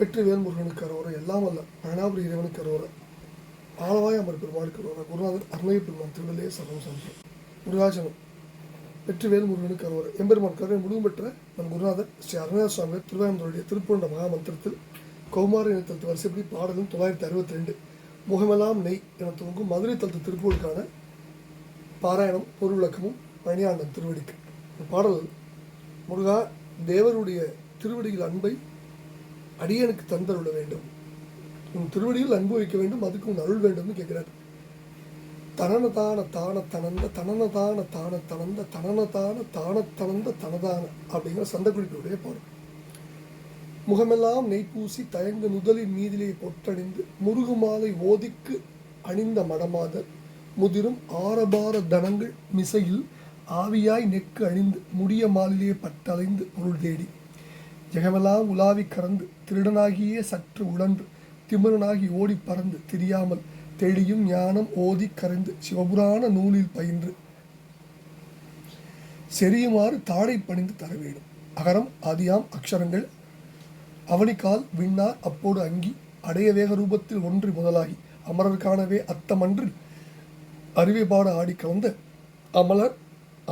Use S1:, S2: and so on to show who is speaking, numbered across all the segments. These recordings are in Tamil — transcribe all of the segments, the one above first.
S1: வெற்றி வேல்முருகனுக்கு அருவரை எல்லாம் அல்ல பழனாபுரி இறைவனுக்கு அருவரை ஆளவாய் அமர் பெருமாளுக்கு அருவரை குருநாதர் அருணய பெருமான் திருவிலே சரணம் சந்தோம் முருகாஜனம் வெற்றி வேல்முருகனுக்கு அருவரை எம்பெருமான் கருணை முழுதும் பெற்ற நம் குருநாதர் ஸ்ரீ அருணாத சுவாமி திருவாயந்தருடைய திருப்பூண்ட மகாமந்திரத்தில் கௌமார இனத்தலத்து வரிசைப்படி பாடலும் தொள்ளாயிரத்தி அறுபத்தி ரெண்டு முகமெல்லாம் நெய் என துவங்கும் மதுரை தலத்து திருப்பூருக்கான பாராயணம் பொருள் விளக்கமும் பழனியாண்டன் திருவடிக்கு. இந்த பாடல் முருகா தேவருடைய திருவடியில் அன்பை அடியனுக்கு தந்தருள வேண்டும். உன் திருவடியில் அன்பு வைக்க வேண்டும் அதுக்கு உன் அருள் வேண்டும்னு கேட்கிறார். தனனதான தான தனந்த தனனதான தான தனந்த தனனதான தான தனந்த தனதான அப்படிங்கிற சந்தக்குடிகளுடைய பாடல் முகமெல்லாம் நெய்ப்பூசி தயங்கு நுதலின் மீதிலே பொட்டணிந்து முருகுமாலை ஓதிக்கு அணிந்த மடமாதர் முதிரும் ஆரபார தனங்கள் மிசையில் ஆவியாய் நெக்கு அணிந்து முடிய மாலிலே பட்டலைந்து பொருள் தேடி. ஜெகமெல்லாம் உலாவி கறந்து திருடனாகியே சற்று உழன்று திமிரனாகி ஓடி பறந்து தெரியாமல் தெளியும் ஞானம் ஓதி கரைந்து சிவபுராண நூலில் பயின்று. செரியுமாறு தாடை பணிந்து தர வேண்டும். அகரம் ஆதியாம் அக்ஷரங்கள். அவனிக்கால் விண்ணார் அப்போடு அங்கி அடைய வேக ரூபத்தில் ஒன்று முதலாகி அமரர் காணவே அத்தமன்று அறிவைபாடு ஆடி கலந்த அமலர்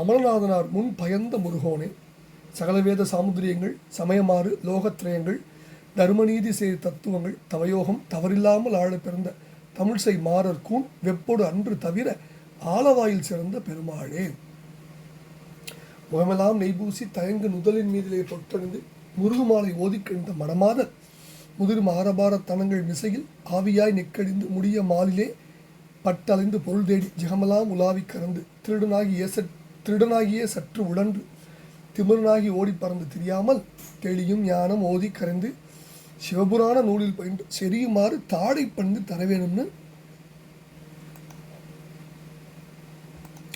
S1: அமலநாதனார் முன் பயந்த முருகோனே. சகலவேத சாமுத்திரியங்கள் சமயமாறு லோகத்ரயங்கள் தர்மநீதி செய்த தத்துவங்கள் தவயோகம் தவறில்லாமல் ஆழ பிறந்த தமிழ்சை மாறர் கூன் வெப்பொடு அன்று தவிர ஆலவாயில் சிறந்த பெருமாளே. முகமெல்லாம் நெய்பூசி தயங்கு நுதலின் மீதிலே தொட்டணிந்து முருகுமாலை ஓதிக்கழிந்த மனமாதர் முதிரும் ஆரபார தனங்கள் மிசையில் ஆவியாய் நெக்கடிந்து முடிய மாலிலே பட்டலைந்து பொருள் தேடி ஜெகமெல்லாம் உலாவி கறந்து திருடனாகிய சற் திருடனாகியே சற்று உழன்று திமிரனாகி ஓடி பறந்து தெரியாமல் தெளியும் ஞானம் ஓதி கரைந்து சிவபுராண நூலில் பயின்று செரியுமாறு தாடை பண்ணி தர வேணும்னு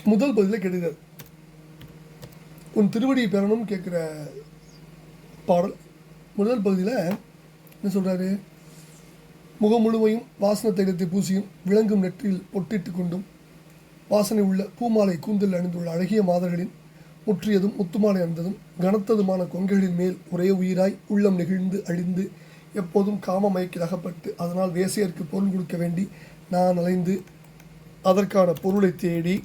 S1: முதல் பதில கேட்கிறார் உன் திருவடியை பெறணும் கேட்குற பாடல். முதல் பகுதியில் என்ன சொல்கிறாரு முகம் முழுமையும் வாசன தைலத்தை பூசியும் விளங்கும் நெற்றியில் பொட்டிட்டு கொண்டும் வாசனை உள்ள பூமாலை கூந்தல் அணிந்துள்ள அழகிய மாதர்களின் முற்றியதும் முத்துமான அணிந்ததும் கனத்ததுமான கொங்கைகளின் மேல் ஒரே உயிராய் உள்ளம் நெகிழ்ந்து அழிந்து எப்போதும் காம மயக்கில் அகப்பட்டு அதனால் வேசியருக்கு பொருள் கொடுக்க வேண்டி நான் அலைந்து அதற்கான பொருளை தேடி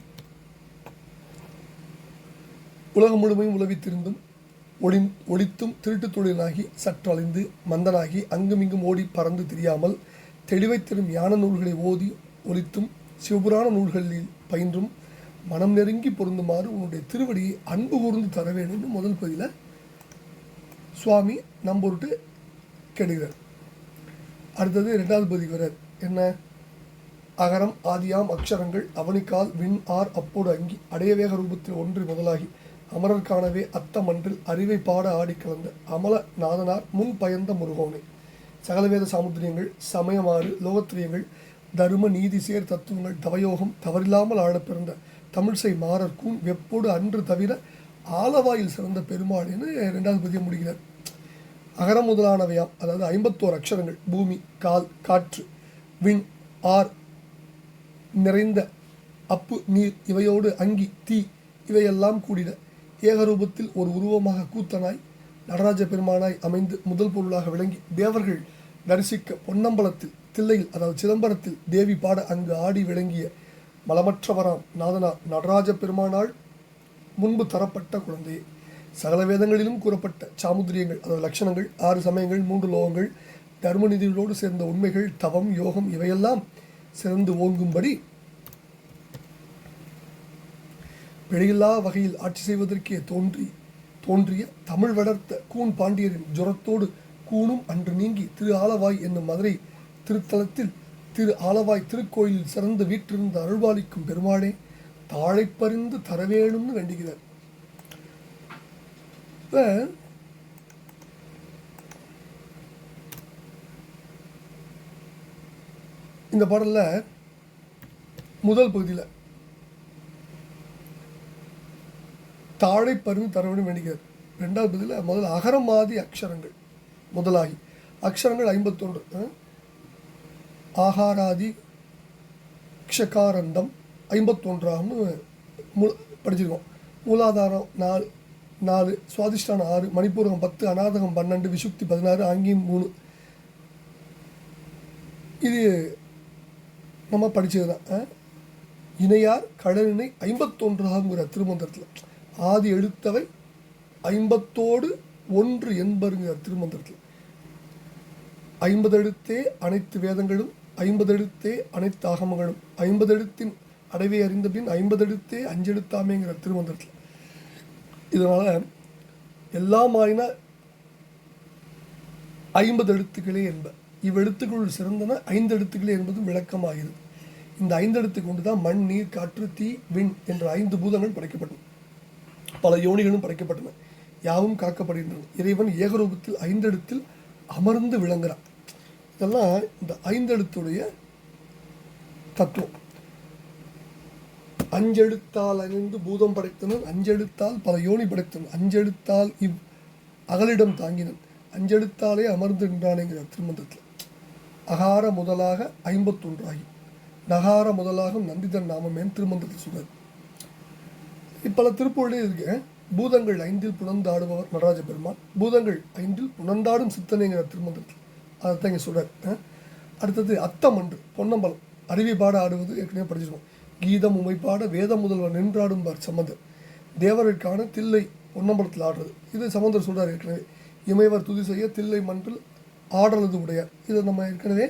S1: உலகம் முழுமையும் உலவித்திருந்தும் ஒளி ஒளித்தும் திருட்டுத் தொழிலாகி சற்றலைந்து மந்தனாகி அங்குமிங்கும் ஓடி பறந்து தெரியாமல் தெளிவை தரும் ஞான நூல்களை ஓதி ஒலித்தும் சிவபுராண நூல்களில் பயின்றும் மனம் நெருங்கி பொருந்துமாறு உன்னுடைய திருவடியை அன்பு கூர்ந்து தர வேணும்னு முதல் பகுதியில் சுவாமி நம்பொருட்டு கெடுகிறார் அடுத்தது ரெண்டாவது பதிக்கு வரார் என்ன? அகரம் ஆதியாம் அக்ஷரங்கள் அவனிக்கால் விண் ஆர் அப்போடு அங்கி அடையவேக ரூபத்தில் ஒன்று முதலாகி அமரர் காணவே அத்தமன்றில் அறிவை பாட ஆடி கலந்த அமல நாதனார் முன் பயந்த முருகோனே. சகலவேத சாமுத்திரியங்கள் சமயமாறு லோகத்திரியங்கள் தரும நீதி சேர் தத்துவங்கள் தவயோகம் தவறில்லாமல் ஆழப் பிறந்த தமிழ்சை மாறர் கூன் வெப்போடு அன்று தவிர ஆலவாயில் சிறந்த பெருமாள்னு ரெண்டாவது பதியம் முடிக்கிறார். அகரம் முதலானவையாம் அதாவது ஐம்பத்தோரு அக்ஷரங்கள். பூமி கால் காற்று விண் ஆர் நிறைந்த அப்பு நீர் இவையோடு அங்கி தீ இவையெல்லாம் கூடின ஏகரூபத்தில் ஒரு உருவமாக கூத்தனாய் நடராஜ பெருமானாய் அமைந்து முதல் பொருளாக விளங்கி தேவர்கள் தரிசிக்க பொன்னம்பலத்தில் தில்லையில் அதாவது சிதம்பரத்தில் தேவி பாட அங்கு ஆடி விளங்கிய மலமற்றவராம் நாதனா நடராஜ பெருமானால் முன்பு தரப்பட்ட குழந்தையே சகல வேதங்களிலும் கூறப்பட்ட சாமுத்திரியங்கள் அதாவது லட்சணங்கள் ஆறு சமயங்கள் மூன்று லோகங்கள் தர்மநிதிகளோடு சேர்ந்த உண்மைகள் தவம் யோகம் இவையெல்லாம் சிறந்து ஓங்கும்படி பிழையில்லா வகையில் ஆட்சி செய்வதற்கே தோன்றி தோன்றிய தமிழ் வளர்த்த கூன் பாண்டியரின் ஜுரத்தோடு கூணும் அன்று நீங்கி திரு ஆலவாய் என்னும் மதுரை திருத்தலத்தில் திரு ஆலவாய் திருக்கோயிலில் சிறந்து வீற்றிருந்த அருள்வாளிக்கும் பெருமாளே தாழைப்பறிந்து தரவேணும்னு வேண்டுகிறார். இப்போ இந்த பாடல்ல முதல் பகுதியில் தாழை பருந்து தர வேண்டுகிறார். ரெண்டாவது பகுதியில் முதல் அகரமாதி அக்ஷரங்கள் முதலாகி அக்ஷரங்கள் ஐம்பத்தொன்று ஆகாராதி க்ஷகாரந்தம் ஐம்பத்தொன்றாகனு மு படிச்சிருக்கோம். மூலாதாரம் நாலு நாலு சுவாதிஷ்டானம் ஆறு மணிப்பூரகம் பத்து அநாதகம் பன்னெண்டு விசுக்தி பதினாறு ஆங்கியம் மூணு. இது நம்ம படித்தது தான் இணையார் கடலினை ஐம்பத்தொன்றாகுங்கிற திருமந்திரத்தில் ஆதி எழுத்தவை ஐம்பத்தோடு ஒன்று என்பருங்கிற திருமந்திரத்தில் ஐம்பது எழுத்தே அனைத்து வேதங்களும் ஐம்பதெழுத்தே அனைத்து ஆகமங்களும் ஐம்பதெழுத்தின் அடைவை அறிந்த பின் ஐம்பது எழுத்தே அஞ்செழுத்தாமேங்கிற திருமந்திரத்தில். இதனால் எல்லாம் ஆயின ஐம்பது எழுத்துக்களே என்ப இவ்வெழுத்துக்களுள் சிறந்தன ஐந்து எழுத்துக்களே என்பதும் விளக்கமாகிறது. இந்த ஐந்து எழுத்து கொண்டு தான் மண் நீர் காற்று தீ விண் என்ற ஐந்து பூதங்கள் படைக்கப்பட்டன. பல யோனிகளும் படைக்கப்பட்டன. யாவும் காக்கப்படுகின்றன. இறைவன் ஏகரூபத்தில் ஐந்தெழுத்தில் அமர்ந்து விளங்குகிறான். இதெல்லாம் இந்த ஐந்தெழுத்துடைய தத்துவம். அஞ்செழுத்தால் அணிந்து பூதம் படைத்தனன் அஞ்செழுத்தால் பல யோனி படைத்தனன் அஞ்செழுத்தால் இவ் அகலிடம் தாங்கினன் அஞ்செழுத்தாலே அமர்ந்து நின்றானேங்கிற திருமந்தத்தில் அகார முதலாக ஐம்பத்தொன்றாகி நகார முதலாக நந்திதன் நாமமேன் திருமந்தத்தில் சொல்றார். இப்பல திருப்பூரிலே இருக்கேன் பூதங்கள் ஐந்தில் புணர்ந்தாடுபவர் நடராஜ பெருமான் பூதங்கள் ஐந்தில் புணர்ந்தாடும் சித்தனைங்கிற திருமந்திரத்தில். அதைத்தான் இங்கே சொல்கிறார் அடுத்தது அத்தமன்று பொன்னம்பலம். அருவி பாட ஆடுவது ஏற்கனவே படிச்சிருக்கோம். கீதம் உமைப்பாட வேத முதல்வர் நின்றாடும்பார் சம்பந்தர் தேவருக்கான தில்லை பொன்னம்பலத்தில் ஆடுறது. இது சம்பந்தர் சொல்கிறார் ஏற்கனவே. இமைவர் துதி செய்ய தில்லை மன்றில் ஆடுறது உடையார் இதை நம்ம ஏற்கனவே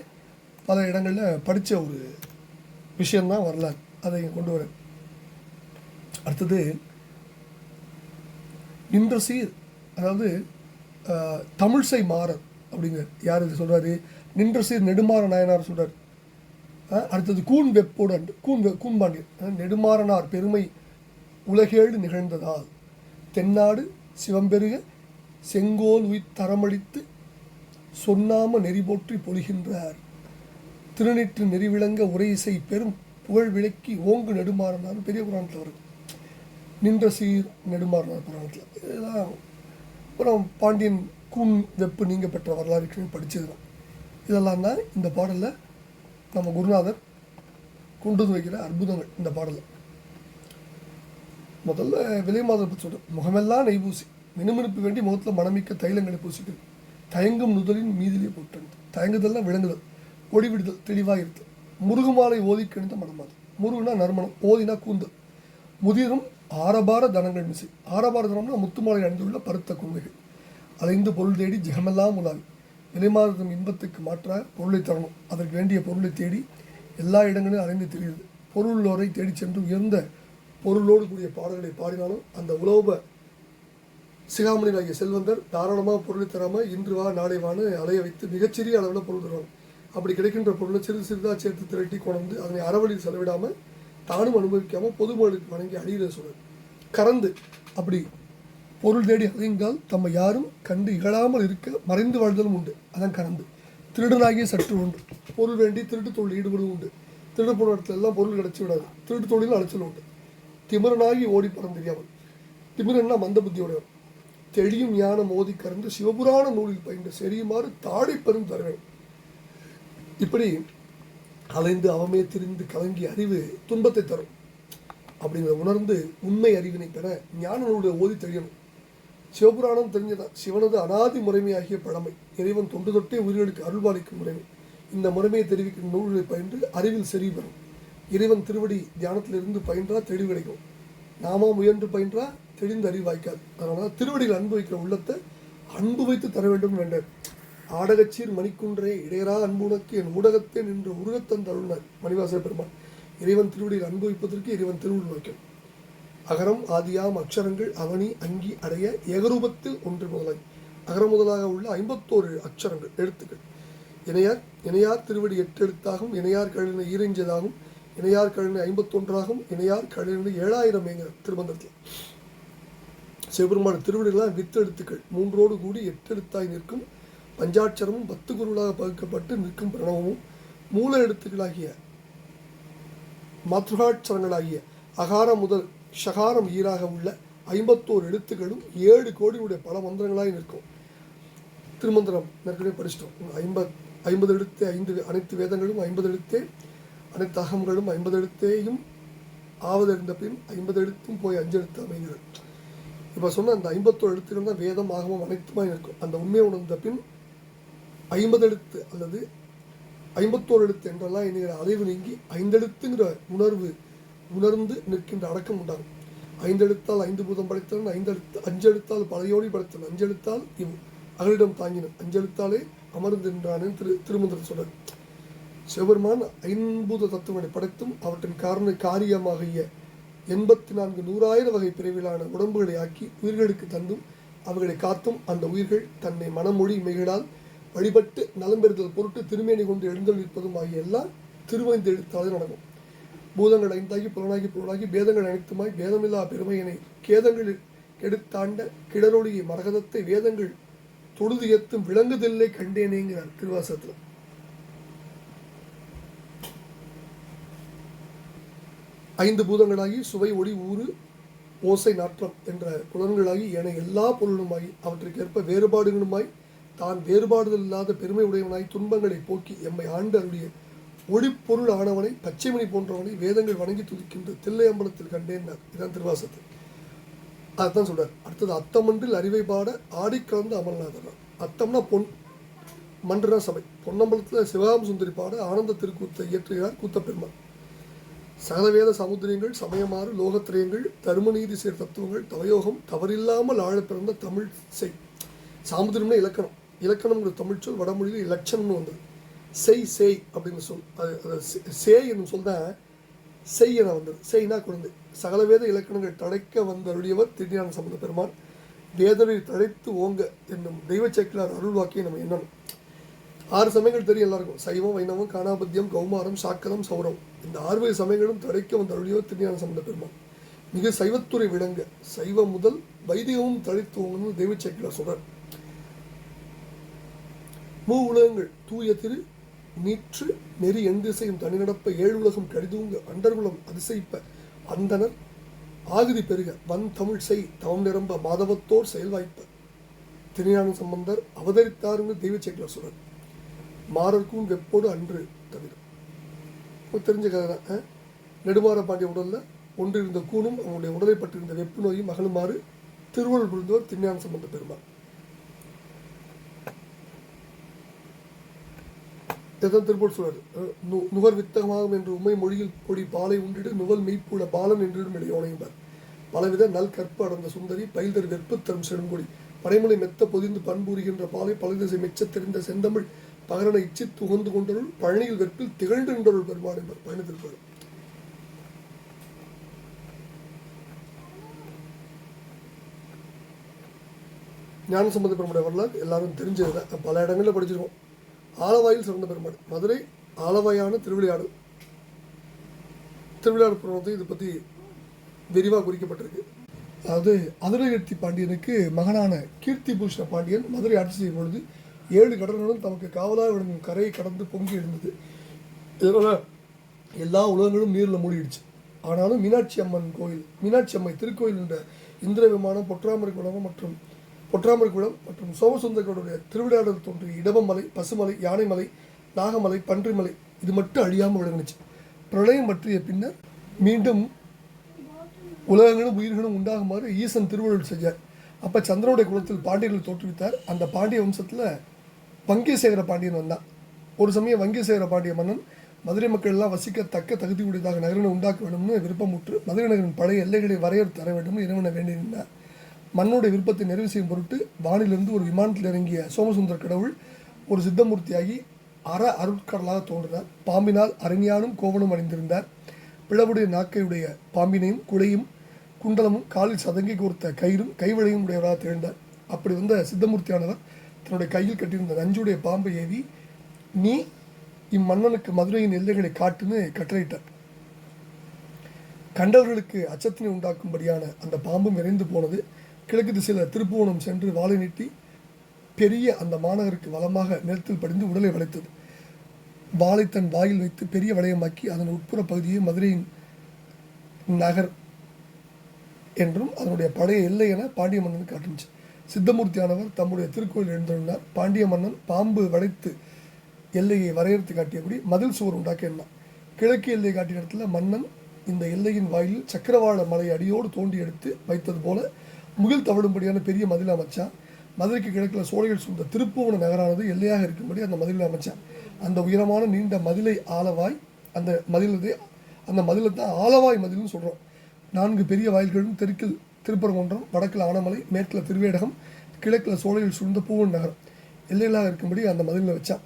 S1: பல இடங்களில் படித்த ஒரு விஷயந்தான் வரலாறு. அதை இங்கே கொண்டு வரேன். அடுத்தது நின்ற சீர் அதாவது தமிழ்சை மாறர். அப்படிங்க. யார் இது சொல்கிறாரு நின்ற சீர் நெடுமாற நாயனார் சொல்கிறார் அடுத்தது கூன் வெப்போடு கூன் வெ- கூன்பாண்டியன் நெடுமாறனார் பெருமை உலகேடு நிகழ்ந்ததால் தென்னாடு சிவம்பெருக செங்கோல் உயிர் தரமளித்து சொன்னாம நெறி போற்றி பொழிகின்றார். திருநெற்று நெறிவிளங்க உரை இசை பெரும் புகழ் விளக்கி ஓங்கு நெடுமாறனார். பெரிய புராணத்தில் வருது. நின்ற சீர் நெடுமாறனார் புராணத்தில். இதெல்லாம் அப்புறம் பாண்டியன் கூன் வெப்பு நீங்க பெற்ற வரலாறு ஏற்கனவே படிச்சது தான் இதெல்லாம் தான் இந்த பாடலில் நம்ம குருநாதர் கொண்டு வந்து வைக்கிற அற்புதங்கள் இந்த பாடலில். முதல்ல விலை மாதத்தை பற்றி சொல்கிறேன் முகமெல்லாம் நெய் பூசி. மினுமினுப்பு வேண்டி முகத்தில் மணமிக்க தைலங்களை பூசிக்கிறது. தயங்கும் நுதலின் மீதிலே போட்டது தயங்குதல்லாம் விளங்குதல். ஒளி விடுதல் தெளிவாக இருக்கு முருகுமாலை ஓதி கிணிந்த மனமாது முருகுனா நறுமணம் ஓதினா கூந்தல். முதிரும் ஆரபார தனங்கள் மிசை. ஆரபார தனம்னா முத்துமாலை அணிந்துள்ள பருத்த குங்கைகள் அலைந்து பொருள் தேடி ஜெகமெல்லாம் உலாவி. விலைமாதம் இன்பத்துக்கு மாற்ற பொருளை தரணும். அதற்கு வேண்டிய பொருளை தேடி எல்லா இடங்களிலும் அலைந்து தெரியுது பொருளோரை தேடிச் சென்று உயர்ந்த பொருளோடு கூடிய பாடல்களை பாடினாலும் அந்த உலோப சிகாமணியாகிய செல்வந்தர் தாராளமாக பொருளை தராமல் இன்று வா நாளை வான்னு அலைய வைத்து மிகச்சிறிய அளவில் பொருள் தருவாங்க அப்படி கிடைக்கின்ற பொருளை சிறு சிறிதாக சேர்த்து திரட்டி கொண்டு அதனை அறவழியில் செலவிடாமல் தானும் அனுபவிக்காமல் பொதுமக்களுக்கு வணங்கி அழிகிற சூழல் கறந்து அப்படி பொருள் தேடி அலைந்தால் தம்மை யாரும் கண்டு இகழாமல் இருக்க மறைந்து வாழ்தலும் உண்டு. அதான் கறந்து திருடனாகிய சற்று உண்டு. பொருள் வேண்டி திருட்டு தொழில் ஈடுபடும் உண்டு. திருடு போன இடத்துல எல்லாம் பொருள் கிடைச்சி விடாது. திருட்டு தொழில் அலைச்சல் உண்டு. திமிரனாகி ஓடி படம் தெரியாமல் திமிரன்னா மந்த புத்தியோடையவர் தெளியும் ஞானம் ஓதி கறந்து சிவபுராண நூலில் பயின்று செறியுமாறு தாடி பெரும் தருவேன். இப்படி அலைந்து அவமே திரிந்து கலங்கி அறிவு துன்பத்தை தரும். அப்படிங்கிறத உணர்ந்து உண்மை அறிவினை பெற ஞான நூலை ஓதி தெரியணும் சிவபுராணம் தெரிஞ்சதான் சிவனது அனாதி முறைமையாகிய பழமை. இறைவன் தொண்டு தொட்டே உயிர்களுக்கு அருள்பாலிக்கும் முறைமை இந்த முறைமையை தெரிவிக்கும் நூல்களை பயின்று அறிவில் செறி பெறும். இறைவன் திருவடி தியானத்திலிருந்து பயின்றா தெளிவு கிடைக்கும் நாம முயன்று பயின்றா தெளிந்த அறிவு வாய்க்காது. திருவடியில் அன்பு வைக்கிற உள்ளத்தை அன்பு வைத்து தர வேண்டும் என்றார் ஆடகச்சீர் மணிக்குன்றே இடையரா அன்புனக்கு என் ஊடகத்தை நின்று உருகத்தன் தருணர் மணிவாச பெருமான். இறைவன் திருவடியில் அன்பு வைப்பதற்கு இறைவன் திருவுள் வைக்கும் அகரம் ஆதியாம் அக்ஷரங்கள் அவனி அங்கி அடைய ஏகரூபத்தில் ஒன்று முதலாய் அகரம் முதலாக உள்ள ஐம்பத்தோரு அக்ஷரங்கள். எழுத்துக்கள். இணையார் இணையார் திருவடி எட்டு எழுத்தாகும் இணையார் கழின ஈரஞ்சதாகும் இணையார் கழின ஐம்பத்தொன்றாகும் இணையார் கழின ஏழாயிரம் என்கிற திருமந்திரத்தில். சிவபெருமான திருவடிகளால் வித்து எழுத்துக்கள். மூன்றோடு கூடி எட்டு எழுத்தாய் நிற்கும் பஞ்சாட்சரமும் பத்து குருளாக பகுக்கப்பட்டு நிற்கும் பிரணவமும் மூல எழுத்துக்களாகிய மாத்ருகாட்சரங்களாகிய அகாரம் முதல் ஷகாரம் ஈராக உள்ள ஐம்பத்தோரு எழுத்துக்களும் ஏழு கோடியுடைய பல மந்திரங்களாக நிற்கும். திருமந்திரம் ஏற்கனவே படிச்சிட்டோம். ஐம்பத் ஐம்பது எழுத்து ஐந்து அனைத்து வேதங்களும் ஐம்பது எழுத்தே அனைத்து அகங்களும் ஐம்பது எழுத்தேயும் ஆவதறிந்த பின் ஐம்பது எழுத்தும் போய் அஞ்சு எழுத்து அமைகிறது. இப்போ சொன்ன அந்த ஐம்பத்தோரு எழுத்துக்கள் தான் வேதம் ஆகமம் அனைத்துமாய் இருக்கும் அந்த உண்மையை உணர்ந்த பின் ஐம்பது எழுத்து அல்லது ஐம்பத்தோரு எழுத்து என்றெல்லாம் என்கிற அலைவு நீங்கி ஐந்தெழுத்துங்கிற உணர்வு உணர்ந்து நிற்கின்ற அடக்கம் உண்டாகும். ஐந்தெழுத்தால் ஐந்து பூதம் படைத்தவன் ஐந்தெழுத்து அஞ்செழுத்தால் பழையோடி படைத்தவன் அஞ்செழுத்தால் இவ் அகலிடம் தாங்கினன். அஞ்செழுத்தாலே அமர்ந்தின்றானே திரு திருமந்திரம் சொல்றார். சிவபெருமான் ஐம்பூத தத்துவங்களை படைத்தும் அவற்றின் காரண காரியமாகிய எண்பத்தி நான்கு நூறாயிரம் வகை பிரிவிலான உடம்புகளை ஆக்கி உயிர்களுக்கு தந்தும் அவர்களை காத்தும் அந்த உயிர்கள் தன்னை மனமொழி மெய்களால் வழிபட்டு நலம் பெறுதல் பொருட்டு திருமேனி கொண்டு எழுந்தொழிப்பதும் ஆகிய எல்லாம் திருவைந்தெழுத்தாலே நடக்கும். பூதங்கள் ஐந்தாகி புலனாகி பொருளாகி பேதங்கள் அனைத்துமாய் பேதமில்லா பெருமையினை கேதங்கள் கெடுத்தாண்ட கிடரொளியை மரகதத்தை வேதங்கள் தொழுது எத்தும் விளங்குதில்லை கண்டேனேங்கிறார் திருவாசத்தில் ஐந்து பூதங்களாகி சுவை ஒளி ஊறு ஓசை நாற்றம் என்ற புலன்களாகி என எல்லா பொருளுமாய் அவற்றிற்கேற்ப வேறுபாடுகளுமாய் தான் வேறுபாடுதல் இல்லாத பெருமை உடையவனாய் துன்பங்களை போக்கி எம்மை ஆண்டு அருடைய ஒளிப்பொருள் ஆனவனை பச்சைமணி போன்றவனை வேதங்கள் வணங்கி துதிக்கின்ற தில்லை அம்பலத்தில் கண்டேன் இதான் திருவாசத்து அதுதான் சொல்றார். அடுத்தது அத்தமன்றில் அறிவை பாட ஆடிக்கலந்து அமல்நாதர் அத்தம்னா பொன். மன்றுனா சபை. பொன்னம்பலத்தில் சிவகாம சுந்தரி பாட ஆனந்த திருக்கூத்தை இயற்றுகிறார் கூத்தப்பெருமாள் சகலவேத சமுத்திரியங்கள் சமயமாறு லோகத்திரயங்கள் தர்மநீதி சேர் தத்துவங்கள் தவயோகம் தவறில்லாமல் ஆழ பிறந்த தமிழ் செய். சாமுத்திரம்னா இலக்கணம். இலக்கணம்ங்கிற தமிழ் சொல் வடமொழியில் இலட்சணம்னு வந்தது. செய் சேய் அப்படின்னு சொல் அது சே- சேய் என்னும் சொல் தான் செய் என வந்தது செய்னா குழந்தை. சகலவேத இலக்கணங்கள் தடைக்க வந்தருடையவர் திருஞான சம்பந்த பெருமான். வேதனை தழைத்து ஓங்க என்னும் தெய்வ சேக்கிலார் அருள்வாக்கியை நம்ம எண்ணணும். ஆறு சமயங்கள் தெரியும் எல்லாருக்கும். சைவம் வைணவம் காணாபத்தியம் கௌமாரம் சாக்கரம் சௌரம். இந்த ஆறு சமயங்களும் தடைக்க வந்த அருளியவர் திருஞான சம்பந்த பெருமான். மிக சைவத்துறை விளங்க சைவம் முதல் வைதிகமும் தழைத்து ஓங்கன்னு தெய்வ சேக்கிலார் சொல்றார். மூ உலகங்கள் தூய திரு நீற்று நெறி எண் திசையும் தனி ஏழு உலகம் கடிதூங்க அண்டர்குலம் அதிசயிப்ப அந்தனர் ஆகுதி பெருக வன் தமிழ் செய் தவம் நிரம்ப மாதவத்தோர் செயல்வாய்ப்ப. திருஞான சம்பந்தர் அவதரித்தாருன்னு தெய்வ சேக்கிலார் மாறர்க்கும் வெப்போடு அன்று தவிர. இப்போ தெரிஞ்ச கதை தான் நெடுமாற பாண்டிய உடலில் ஒன்று இருந்த கூணும் அவனுடைய உடலை பட்டிருந்த வெப்பு நோயும் மகளுமாறு திருவள்ளுவர் திருஞான சம்பந்த பெருமாள் இதான் திருப்பூர் சொல்றாரு? நு- நுகர் வித்தகமாகும் என்று உண்மை மொழியில் பொடி பாலை உண்டிடு நுவல் மெய்ப்புல பாலன் என்றிடும் இடையோனையும்பார் பலவித நல் கற்பு அடர்ந்த சுந்தரி பயில்தர் வெற்பு தரும் செடுங்கொடி படைமலை மெத்த பொதிந்து பண்புரிகின்ற பாலை பலதிசை மெச்சத் தெரிந்த செந்தமிழ் பகரனை இச்சி துகந்து கொண்டருள் பழனியில் வெற்பில் திகழ்ந்து பெருமான் என்பார். பழனி திருப்பதி ஞான சம்பந்த வரலாறு எல்லாரும் தெரிஞ்சது பல இடங்களில் படிச்சிருக்கோம் ஆலவாயில் சிறந்த பெருமாள். மதுரை ஆலவாயான திருவிளையாடு. திருவிளையாடு புராணத்தை இதை பற்றி விரிவாக குறிக்கப்பட்டிருக்கு. அதாவது அதிரகீர்த்தி பாண்டியனுக்கு மகனான கீர்த்தி பூஷண பாண்டியன் மதுரை ஆட்சி செய்யும் பொழுது ஏழு கடல்களும் தமக்கு காவலாக விளங்கும் கரையை கடந்து பொங்கி எழுந்தது. இதனால் எல்லா உலகங்களும் நீரில் மூடிடுச்சு ஆனாலும் மீனாட்சி அம்மன் கோயில் மீனாட்சி அம்மை திருக்கோயில் என்ற இந்திர விமானம் பொற்றாமரை குளம் மற்றும் பொற்றாமல்குளம் மற்றும் சோமசுந்தர்களுடைய திருவிழாடல் தோன்றிய இடவமலை பசுமலை யானைமலை நாகமலை பன்றிமலை இது மட்டும் அழியாமல் விளங்குனுச்சு. பிரளயம் பற்றிய பின்னர் மீண்டும் உலகங்களும் உயிர்களும் உண்டாகுமாறு ஈசன் திருவள்ளுவர் செஞ்சார். அப்போ சந்திரனுடைய குலத்தில் பாண்டியர்கள் தோற்றுவித்தார். அந்த பாண்டிய வம்சத்தில் வங்கீசேகர பாண்டியன் வந்தான். ஒரு சமயம் வங்கீசேகர பாண்டிய மன்னன் மதுரை மக்கள் எல்லாம் வசிக்க தக்க தகுதி உடையதாக நகரனை உண்டாக்க வேண்டும்னு விருப்பமுற்று மதுரை நகரின் பழைய எல்லைகளை வரையறுத்து தர வேண்டும் இறைவனை வேண்டியிருந்தார். மன்னனுடைய விருப்பத்தை நிறைவு செய்யும் பொருட்டு வானிலிருந்து ஒரு விமானத்தில் இறங்கிய சோமசுந்தர கடவுள் ஒரு சித்தமூர்த்தியாகி அற அருட்கடலாக தோன்றினார். பாம்பினால் அரணியானும் கோவனும் அணிந்திருந்தார். பிளவுடைய நாக்கையுடைய பாம்பினையும் குடையும் குண்டலமும் காலில் சதங்கி கோர்த்த கயிறும் கைவளையும் உடையவராக திகழ்ந்தார். அப்படி வந்த சித்தமூர்த்தியானவர் தன்னுடைய கையில் கட்டியிருந்த நஞ்சுடைய பாம்பை ஏவி நீ இம்மன்னனுக்கு மதுரையின் எல்லைகளை காட்டுன்னு கட்டளையிட்டார். கண்டவர்களுக்கு அச்சத்தினை உண்டாக்கும்படியான அந்த பாம்பும் இறைந்து போனது கிழக்கு திசையில் திருப்புவனம் சென்று வாழை நீட்டி பெரிய அந்த மாநகருக்கு வளமாக நிலத்தில் படிந்து உடலை வளைத்தது. வாளை தன் வாயில் வைத்து பெரிய வளையமாக்கி அதன் உட்புற பகுதியை மதுரையின் நகர் என்றும் அதனுடைய பழைய எல்லை என பாண்டிய மன்னனுக்கு காட்டுச்சு. சித்தமூர்த்தியானவர் தம்முடைய திருக்கோயில் எழுந்துள்ளார் பாண்டிய மன்னன் பாம்பு வளைத்து எல்லையை வரையறுத்து காட்டியபடி மதில் சுவர் உண்டாக்க எண்ணான் கிழக்கு எல்லை காட்டிய இடத்துல மன்னன் இந்த எல்லையின் வாயில் சக்கரவாள மலை அடியோடு தோண்டி எடுத்து வைத்தது போல முகில் தவிடும்படியான பெரிய மதில் அமைச்சான். மதுரைக்கு கிழக்கில் சோழர்கள் சூழ்ந்த திருப்புவன நகரானது எல்லையாக இருக்கும்படி அந்த மதிலில் அமைச்சான். அந்த உயரமான நீண்ட மதிலை ஆலவாய் அந்த மதிலதே அந்த மதிலை தான் ஆலவாய் மதில்னு சொல்கிறோம் நான்கு பெரிய வாயில்களும் தெற்கில் திருப்பரங்குன்றம் வடக்கில் ஆனமலை மேற்கில் திருவேடகம் கிழக்கில் சோழர்கள் சூழ்ந்த பூவன் நகரம். எல்லைகளாக இருக்கும்படி அந்த மதிலில் வச்சான்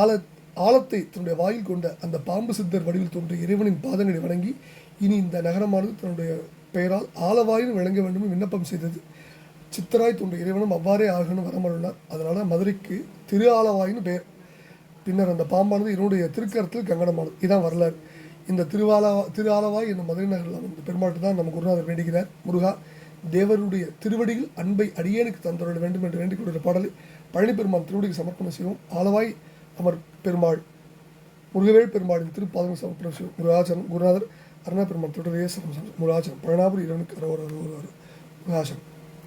S1: ஆல ஆழத்தை தன்னுடைய வாயில் கொண்ட அந்த பாம்பு சித்தர் வடிவில் தோன்றிய இறைவனின் பாதங்களை வணங்கி இனி இந்த நகரமானது தன்னுடைய பெயரால் ஆலவாயில் விளங்க வேண்டும் விண்ணப்பம் செய்தது. சித்தராய் தோன்றிய இறைவனும் அவ்வாறே ஆகணும் வரமருளினார் அதனால் மதுரைக்கு திரு ஆலவாயின்னு பெயர். பின்னர் அந்த பாம்பானது என்னுடைய திருக்கரத்தில் கங்கணமானது. இதான் வரலாறு. இந்த திருவாலா திரு ஆலவாய் என்னும் மதுரை நகரில் அமைந்த பெருமாட்டு தான் நம்ம குருநாதர் வேண்டுகிறார். முருகா தேவருடைய திருவடியில் அன்பை அடியேனுக்கு தந்தருள வேண்டும் என்று வேண்டிக் கொள்கிற பாடலை பழனி பெருமான் திருவடிக்கு சமர்ப்பணம் செய்வோம். ஆலவாய் அமர் பெருமாள் முருகவேல் பெருமாளின் திருப்பாதம் சமர்ப்பணம் செய்வோம். முருகாச்சரம் குருநாதர் அருணா பெருமான் தொடரையே சமம் முருகாச்சரம் பழனாபுரி இறைவனுக்கு அரோர் அரோர் முருகாச்சரம்